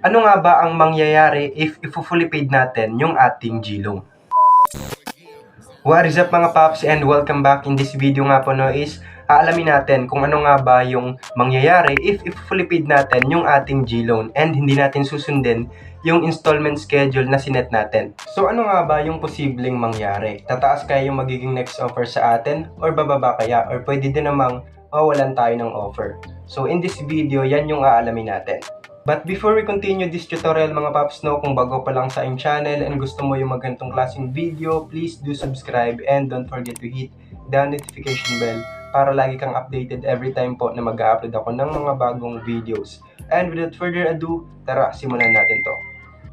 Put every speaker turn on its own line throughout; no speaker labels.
Ano nga ba ang mangyayari if ifo-fully paid natin yung ating G-loan? What is up mga paps and welcome back in this video nga po no is aalamin natin kung ano nga ba yung mangyayari if ifo-fully paid natin yung ating G-loan and hindi natin susundin yung installment schedule na sinet natin. So ano nga ba yung posibleng mangyari? Tataas kaya yung magiging next offer sa atin or bababa kaya or pwede din namang mawalan tayo ng offer. So in this video, yan yung aalamin natin. But before we continue this tutorial mga paps no, kung bago pa lang sa aking channel and gusto mo yung magantong klaseng video, please do subscribe and don't forget to hit the notification bell para lagi kang updated every time po na mag-upload ako ng mga bagong videos. And without further ado, tara simulan natin to.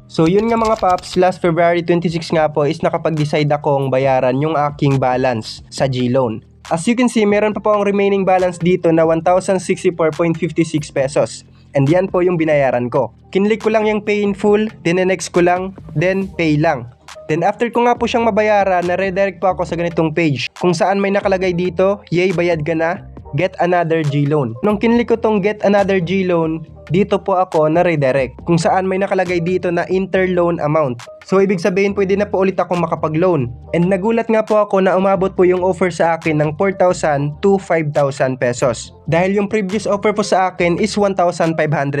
So yun nga mga paps, last February 26 nga po is nakapag-decide akong bayaran yung aking balance sa G-Loan. As you can see, meron pa po ang remaining balance dito na 1,064.56 pesos. And yan po yung binayaran ko. Kinlik ko lang yung pay in full, then next ko lang, then pay lang. Then after ko nga po siyang mabayaran, na-redirect po ako sa ganitong page. Kung saan may nakalagay dito, yay bayad ka na, get another G-loan. Nung kinlik ko tong get another G-loan, dito po ako na redirect kung saan may nakalagay dito na interloan amount. So ibig sabihin pwede na po ulit akong makapag-loan. And nagulat nga po ako na umabot po yung offer sa akin ng 4,000 to 5,000 pesos. Dahil yung previous offer po sa akin is 1,500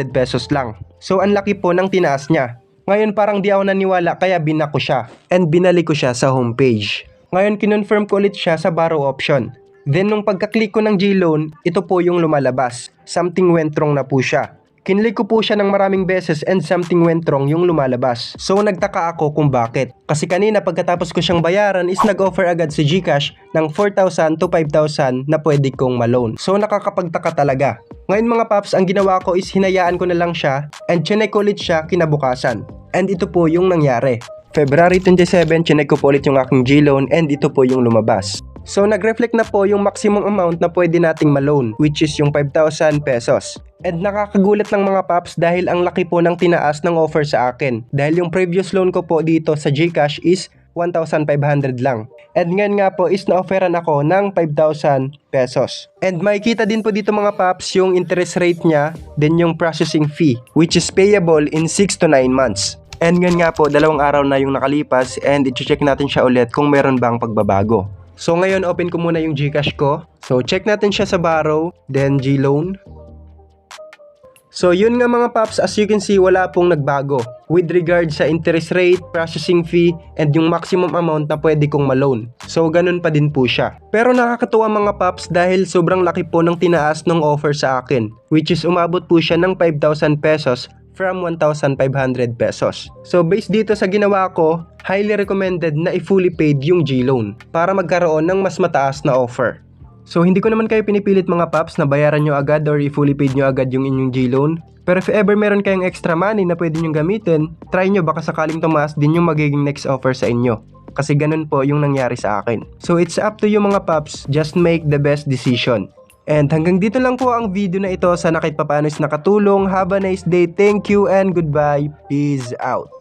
pesos lang. So ang laki po ng tinaas niya. Ngayon parang di ako naniwala kaya binak ko siya. And binalik ko siya sa homepage. Ngayon kinonfirm ko ulit siya sa borrow option. Then nung pagka-click ko ng G-loan, ito po yung lumalabas. Something went wrong na po siya. Kinlik ko po siya ng maraming beses and something went wrong yung lumalabas. So nagtaka ako kung bakit. Kasi kanina pagkatapos ko siyang bayaran is nag-offer agad si Gcash ng 4,000 to 5,000 na pwede kong maloan. So nakakapagtaka talaga. Ngayon mga paps, ang ginawa ko is hinayaan ko na lang siya and chinek ulit siya kinabukasan. And ito po yung nangyari. February 27, chinek ko po ulit yung aking G-loan and ito po yung lumabas. So nag-reflect na po yung maximum amount na pwede nating maloan which is yung 5,000 pesos. And nakakagulat ng mga paps dahil ang laki po ng tinaas ng offer sa akin. Dahil yung previous loan ko po dito sa Gcash is 1,500 lang. And ngayon nga po is na-offeran ako ng 5,000 pesos. And makikita din po dito mga paps yung interest rate niya, then yung processing fee, which is payable in 6 to 9 months. And ngayon nga po, dalawang araw na yung nakalipas and i-check natin siya ulit kung meron bang pagbabago. So ngayon, open ko muna yung Gcash ko. So check natin siya sa Borrow, then G-Loan. So yun nga mga paps, as you can see, wala pong nagbago with regard sa interest rate, processing fee, and yung maximum amount na pwede kong maloan. So ganun pa din po siya. Pero nakakatuwa mga paps dahil sobrang laki po ng tinaas ng offer sa akin, which is umabot po siya ng 5,000 pesos from 1,500 pesos. So based dito sa ginawa ko, highly recommended na i-fully paid yung G-loan para magkaroon ng mas mataas na offer. So hindi ko naman kayo pinipilit mga paps na bayaran nyo agad or i-fully paid nyo agad yung inyong G-loan. Pero if ever meron kayong extra money na pwede nyo gamitin, try nyo baka sakaling tumaas din yung magiging next offer sa inyo. Kasi ganun po yung nangyari sa akin. So it's up to you mga paps, just make the best decision. And hanggang dito lang po ang video na ito. Sana kahit papano is nakatulong. Have a nice day. Thank you and goodbye. Peace out.